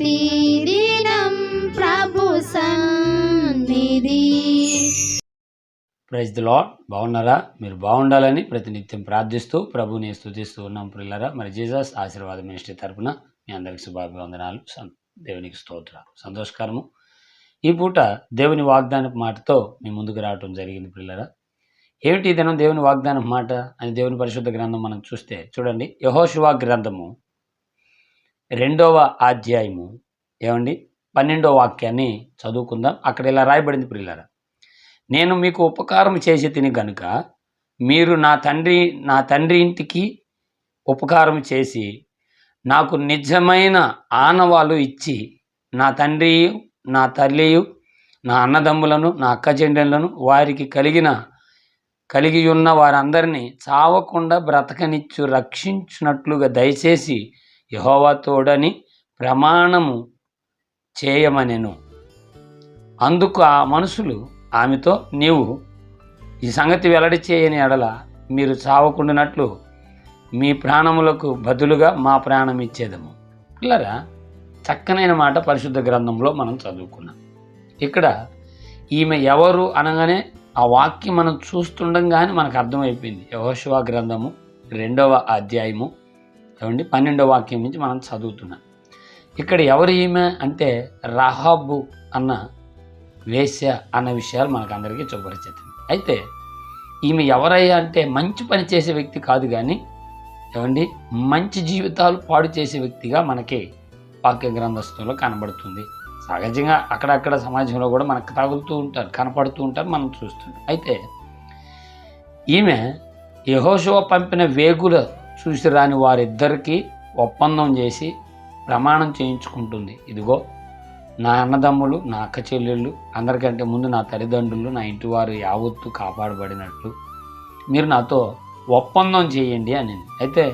ప్రతిదినం ప్రభు సన్నిధి. Praise the lord బాగున్నారా? మీరు బాగుండాలని ప్రతినిత్యం ప్రార్థిస్తూ ప్రభుని స్థుతిస్తూ ఉన్నాం పిల్లరా మరి జీసస్ ఆశీర్వాద మినిస్ట్రీ తరపున మీ అందరికి శుభాభివందనాలు. దేవునికి స్తోత్రాలు. సంతోషకరము. ఈ పూట దేవుని వాగ్దానపు మాటతో మీ ముందుకు రావటం జరిగింది పిల్లరా ఏమిటి ఈ దినం దేవుని వాగ్దానం మాట అని దేవుని పరిశుద్ధ గ్రంథం మనం చూస్తే చూడండి. యహోశివా గ్రంథము రెండవ అధ్యాయము. ఏమండి? పన్నెండవ వాక్యాన్ని చదువుకుందాం. అక్కడ ఇలా రాయబడింది పిల్లరా నేను మీకు ఉపకారం చేసి తిని గనుక మీరు నా తండ్రి నా తండ్రి ఇంటికి ఉపకారం చేసి నాకు నిజమైన ఆనవాలు ఇచ్చి నా తండ్రి నా తల్లియు నా అన్నదమ్ములను నా అక్క చెల్లెళ్ళను వారికి కలిగిన కలిగి ఉన్న వారందరినీ చావకుండా బ్రతకనిచ్చు రక్షించినట్లుగా దయచేసి యహోవా తోడని ప్రమాణము చేయమనెను. అందుకు ఆ మనుషులు ఆమెతో నీవు ఈ సంగతి వెల్లడి చేయని ఎడల మీరు చావకుండానట్లు మీ ప్రాణములకు బదులుగా మా ప్రాణం ఇచ్చేదము పిల్లరా చక్కనైన మాట పరిశుద్ధ గ్రంథంలో మనం చదువుకున్నాం. ఇక్కడ ఈమె ఎవరు అనగానే ఆ వాక్యం మనం చూస్తుండగానే మనకు అర్థమైపోయింది. యహోశివా గ్రంథము రెండవ అధ్యాయము చదవండి పన్నెండో వాక్యం నుంచి మనం చదువుతున్నాం. ఇక్కడ ఎవరు ఈమె అంటే రహాబు అన్న వేశ్య అన్న విషయాలు మనకు అందరికీ చూపరిచితం. అయితే ఈమె ఎవరయ్యా అంటే మంచి పని చేసే వ్యక్తి కాదు కానీ ఏమండి? మంచి జీవితాలు పాడు చేసే వ్యక్తిగా మనకి వాక్య గ్రంథస్థంలో కనబడుతుంది. సహజంగా అక్కడక్కడ సమాజంలో కూడా మనకు తగులుతూ ఉంటారు కనపడుతూ ఉంటారు మనం చూస్తుంటాం. అయితే ఈమె యహోశివ పంపిన వేగుల చూసి రాని వారిద్దరికీ ఒప్పందం చేసి ప్రమాణం చేయించుకుంటుంది. ఇదిగో నా అన్నదమ్ములు నా అక్క చెల్లెళ్ళు అందరికంటే ముందు నా తల్లిదండ్రులు నా ఇంటి వారు యావత్తు కాపాడబడినట్లు మీరు నాతో ఒప్పందం చేయండి అని అయితే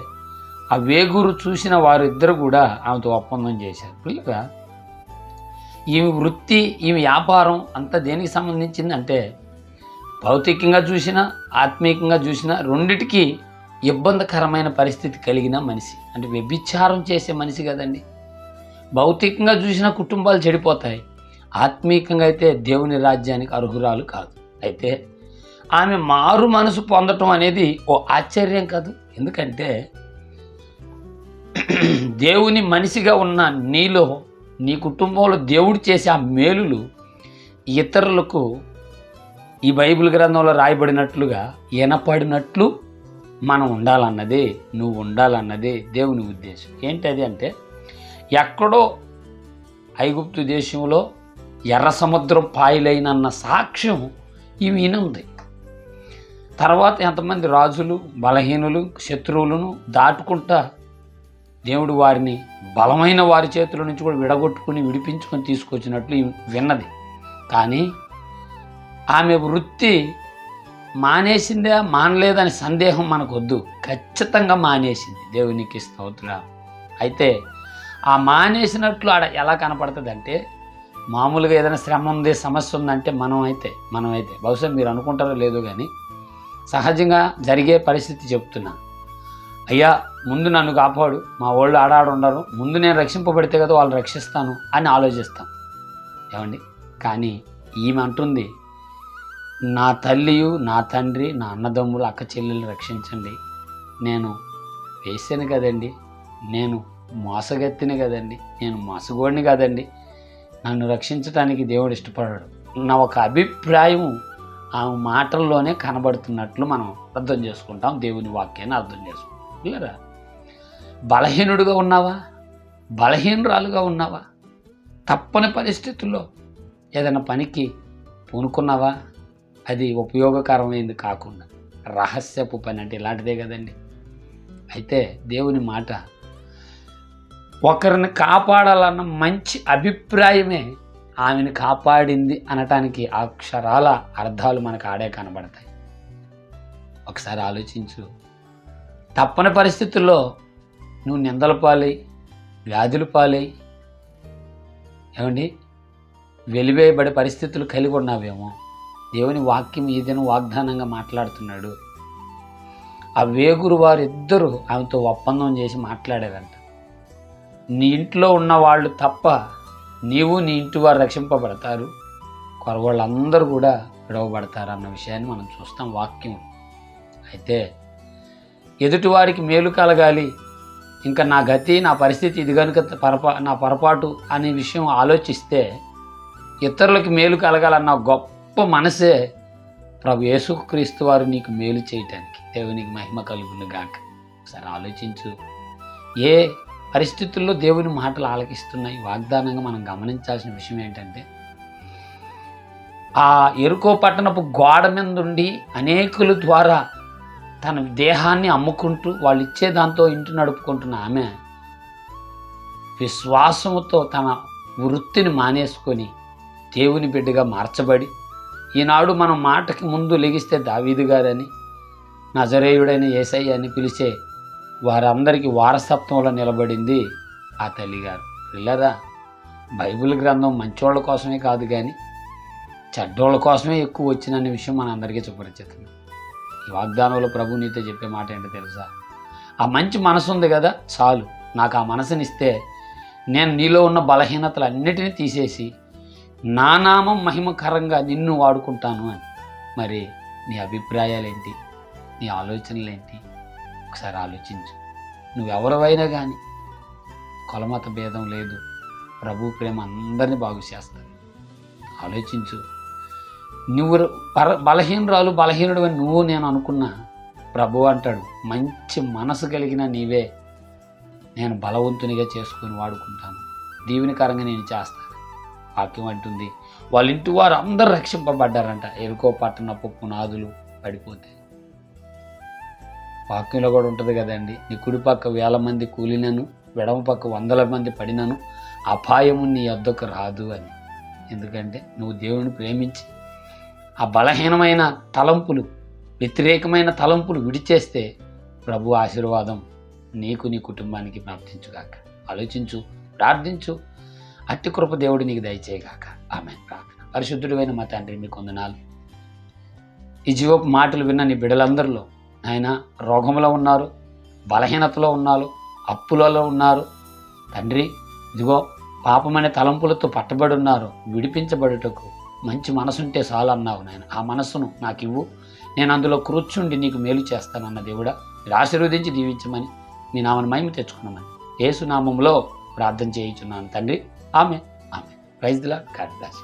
ఆ వేగురు చూసిన వారిద్దరు కూడా ఆమెతో ఒప్పందం చేశారు. పిల్లగా ఈమె వృత్తి ఈమె వ్యాపారం అంతా దేనికి సంబంధించింది అంటే భౌతికంగా చూసినా ఆత్మీయంగా చూసినా రెండిటికీ ఇబ్బందికరమైన పరిస్థితి కలిగిన మనిషి. అంటే వ్యభిచారం చేసే మనిషి కదండి. భౌతికంగా చూసిన కుటుంబాలు చెడిపోతాయి. ఆత్మీయంగా అయితే దేవుని రాజ్యానికి అర్హురాలు కాదు. అయితే ఆమె మారు మనసు పొందటం అనేది ఓ ఆశ్చర్యం కాదు. ఎందుకంటే దేవుని మనిషిగా ఉన్న నీలో నీ కుటుంబంలో దేవుడు చేసే ఆ మేలులు ఇతరులకు ఈ బైబిల్ గ్రంథంలో రాయబడినట్లుగా వినపడినట్లు మనం ఉండాలన్నది నువ్వు ఉండాలన్నది దేవుని ఉద్దేశం. ఏంటది అంటే ఎక్కడో ఐగుప్తు దేశంలో ఎర్ర సముద్రం పాయలైనన్న సాక్ష్యం ఈ ఉంది తర్వాత ఎంతమంది రాజులు బలహీనులు శత్రువులను దాటుకుంటా దేవుడు వారిని బలమైన వారి చేతుల నుంచి కూడా విడగొట్టుకుని విడిపించుకొని తీసుకొచ్చినట్లు విన్నది. కానీ ఆమె వృత్తి మానేసిందా మానలేదని సందేహం మనకొద్దు. ఖచ్చితంగా మానేసింది. దేవునికి స్తోత్ర. అయితే ఆ మానేసినట్లు ఆడ ఎలా కనపడుతుంది అంటే మామూలుగా ఏదైనా శ్రమ ఉంది సమస్య ఉందంటే మనం అయితే మనం అయితే. బహుశా మీరు అనుకుంటారో లేదో కానీ సహజంగా జరిగే పరిస్థితి చెప్తున్నా. అయ్యా ముందు నన్ను కాపాడు. మా వాళ్ళు ఆడాడు ఉండరు. ముందు నేను రక్షింపబడితే కదా వాళ్ళు రక్షిస్తాను అని ఆలోచిస్తాం. ఏమండి? కానీ ఈమె అంటుంది నా తల్లియు నా తండ్రి నా అన్నదమ్ములు అక్క చెల్లెలు రక్షించండి. నేను వేసాను కదండి. నేను మోసగెత్తిని కదండి. నేను మోసగోడిని కదండి. నన్ను రక్షించడానికి దేవుడు ఇష్టపడాడు. నా ఒక అభిప్రాయం ఆ మాటల్లోనే కనబడుతున్నట్లు మనం అర్థం చేసుకుంటాం. దేవుని వాక్యాన్ని అర్థం చేసుకుంటాం. లేరా బలహీనుడుగా ఉన్నావా? బలహీనురాలుగా ఉన్నావా? తప్పని పరిస్థితుల్లో ఏదైనా పనికి పూనుకున్నావా? అది ఉపయోగకరమైంది కాకుండా రహస్యపు పని అంటే ఇలాంటిదే కదండి. అయితే దేవుని మాట ఒకరిని కాపాడాలన్న మంచి అభిప్రాయమే ఆమెను కాపాడింది అనటానికి అక్షరాల అర్థాలు మనకు ఆడే కనబడతాయి. ఒకసారి ఆలోచించు. తప్పని పరిస్థితుల్లో నువ్వు నిందల పాలై వ్యాధుల పాలై ఏమండి? వెలివేయబడే పరిస్థితులు కలిగి ఉన్నావేమో. దేవుని వాక్యం ఏదైనా వాగ్దానంగా మాట్లాడుతున్నాడు. ఆ వేగురు వారిద్దరూ ఆమెతో ఒప్పందం చేసి మాట్లాడారంట. నీ ఇంట్లో ఉన్న వాళ్ళు తప్ప నీవు నీ ఇంటి వారు రక్షింపబడతారు. కొరవాళ్ళందరూ కూడా విడవబడతారు అన్న విషయాన్ని మనం చూస్తాం వాక్యం. అయితే ఎదుటివారికి మేలు కలగాలి. ఇంకా నా గతి నా పరిస్థితి ఇది కనుక పొరపా నా పొరపాటు అనే విషయం ఆలోచిస్తే ఇతరులకి మేలు కలగాలన్న గొప్ప మనసే ప్రభు యేసుక్రీస్తు వారు నీకు మేలు చేయటానికి దేవునికి మహిమ కలుగును గాక. ఒకసారి ఆలోచించు. ఏ పరిస్థితుల్లో దేవుని మాటలు ఆలకిస్తున్నాయి? వాగ్దానంగా మనం గమనించాల్సిన విషయం ఏంటంటే ఆ ఎరుకో పట్టణపు గోడ మీద ఉండి అనేకుల ద్వారా తన దేహాన్ని అమ్ముకుంటూ వాళ్ళు ఇచ్చే దాంతో ఇంటి నడుపుకుంటున్న ఆమె విశ్వాసముతో తన వృత్తిని మానేసుకొని దేవుని బిడ్డగా మార్చబడి ఈనాడు మనం మాటకి ముందు లెగిస్తే దావీదు గారని నజరేయుడైన ఏసయ్య అని పిలిచే వారందరికీ వారసత్వంలో నిలబడింది ఆ తల్లిగారు. పిల్లరా బైబిల్ గ్రంథం మంచోళ్ళ కోసమే కాదు కానీ చెడ్డోళ్ళ కోసమే ఎక్కువ వచ్చిననే విషయం మన అందరికీ సుపరిచితం ఈ వాగ్దానంలో ప్రభు నీతో చెప్పే మాట ఏంటో తెలుసా? ఆ మంచి మనసు ఉంది కదా చాలు. నాకు ఆ మనసునిస్తే నేను నీలో ఉన్న బలహీనతలు అన్నిటినీ తీసేసి నా నామం మహిమకరంగా నిన్ను వాడుకుంటాను అని. మరి నీ అభిప్రాయాలేంటి? నీ ఆలోచనలేంటి? ఒకసారి ఆలోచించు. నువ్వెవరివైనా కానీ కొలమత భేదం లేదు. ప్రభు ప్రేమ అందరినీ బాగు చేస్తుంది. ఆలోచించు. నువ్వు బల బలహీనరాలు బలహీనుడు అని నువ్వు నేను అనుకున్నా ప్రభు అంటాడు. మంచి మనసు కలిగిన నీవే. నేను బలవంతునిగా చేసుకొని వాడుకుంటాను. దీవెనకరంగా నేను చేస్తాను. వాక్యం అంటుంది. వాళ్ళ ఇంటి వారు అందరు రక్షింపబడ్డారంట. ఎరుకో పట్టణపు పునాదులు పడిపోతే. వాక్యంలో కూడా ఉంటుంది కదండి. నీ కుడిపక్క వేల మంది కూలినను ఎడమ పక్క వందల మంది పడినను అపాయము నీ వద్దకు రాదు అని. ఎందుకంటే నువ్వు దేవుని ప్రేమించి ఆ బలహీనమైన తలంపులు వ్యతిరేకమైన తలంపులు విడిచేస్తే ప్రభు ఆశీర్వాదం నీకు నీ కుటుంబానికి ప్రాప్తించుగాక. ఆలోచించు ప్రార్థించు అట్టి కృప దేవుడు నీకు దయచేయగాక. ఆమె ప్రార్థన పరిశుద్ధుడైన మా తండ్రి మీకు కొందనాలు. ఈ జీవపు మాటలు విన్న నీ బిడ్డలందరిలో ఆయన రోగంలో ఉన్నారు బలహీనతలో ఉన్నారు అప్పులలో ఉన్నారు. తండ్రి ఇదిగో పాపమనే తలంపులతో పట్టబడి ఉన్నారు విడిపించబడుటకు మంచి మనసుంటే చాలు అన్నావు నాయన. ఆ మనస్సును నాకు ఇవ్వు నేను అందులో కూర్చుండి నీకు మేలు చేస్తానన్న దేవుడా. మీరు ఆశీర్వదించి దీవించమని నేను నామని మహిమ తెచ్చుకున్నామని ఏసునామంలో ప్రార్థన చేయించున్నాను. తండ్రి ఆమె ఆమె ప్రైజ్ దిలా గాడ్ బ్లెస్